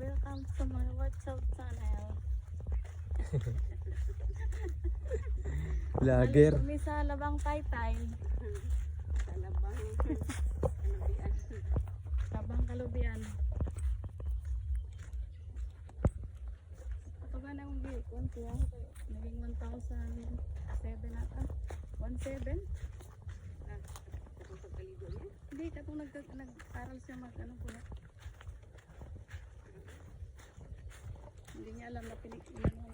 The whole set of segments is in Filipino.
Welcome to my WhatsApp channel. Lager. Kami sa labang kay time. sa labang kalubian. labang kalubian. Ito ba na yung view? 1,000. Naging 1,007 ata. 1,700? Hindi, tapos nag-aral siya mag-ano po. Hindi niya alam na pinik ano,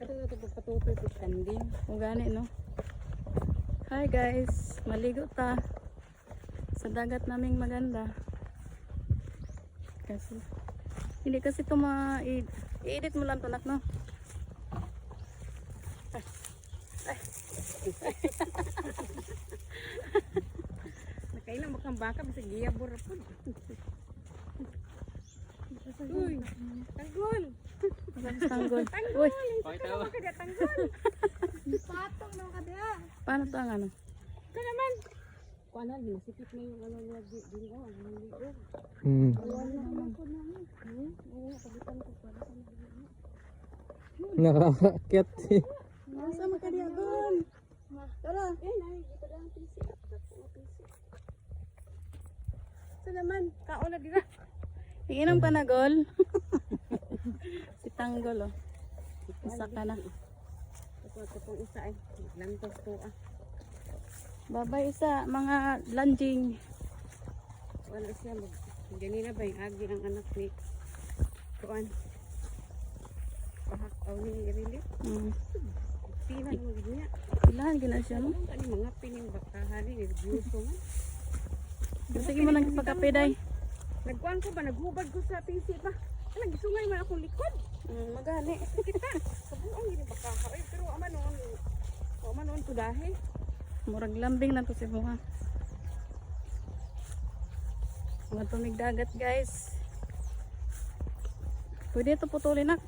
Ito ito pagpatutoy ko kanding. Kung gani, no? Hi guys, maligo ta sa dagat naming maganda. Kasi, hindi kasi ito ma i- i-edit mo lang to nak, no? Nakailang bakang baka bisa giyabor po. Uy, tanggol. Tanggol. Uy, Tanggol ka dia tanggol. Patong na ka dia. paano to ang ano? Ka naman. Kuan na masipit na yung ano niya di di oh, ang ligo. Hmm. Wala naman ko na. Hmm? Oo, kabitan ko pala. Nakakakit. Nasa mo ka diya gon? Tara. Eh, nay, dito lang PC. Dako PC. Sa naman, kaon na dira. Iinom ka na, Gol? si Tanggol, oh. Isa ka na. Ito pong isa ay lantos ko ah. Babay isa, mga lunching. Wala siya mag ganina ba yung agi ang anak ni Kuan. Pahak aw ni Irili. Mm. Tina mo niya. Ilahan gina siya, no? Ano mga pining bakahan ni nervyoso man. Sige mo nang pagkape, day. Nagkuan ko ba naghubad ko sa PC ba? Alang gisungay man akong likod. Mm, magani. Kita. Kabuang gini bakaha eh pero ama noon. Ama noon to dahi. Murag lambing na to si Bunga. Mga tumig dagat, guys. Pwede ito putulin, nak.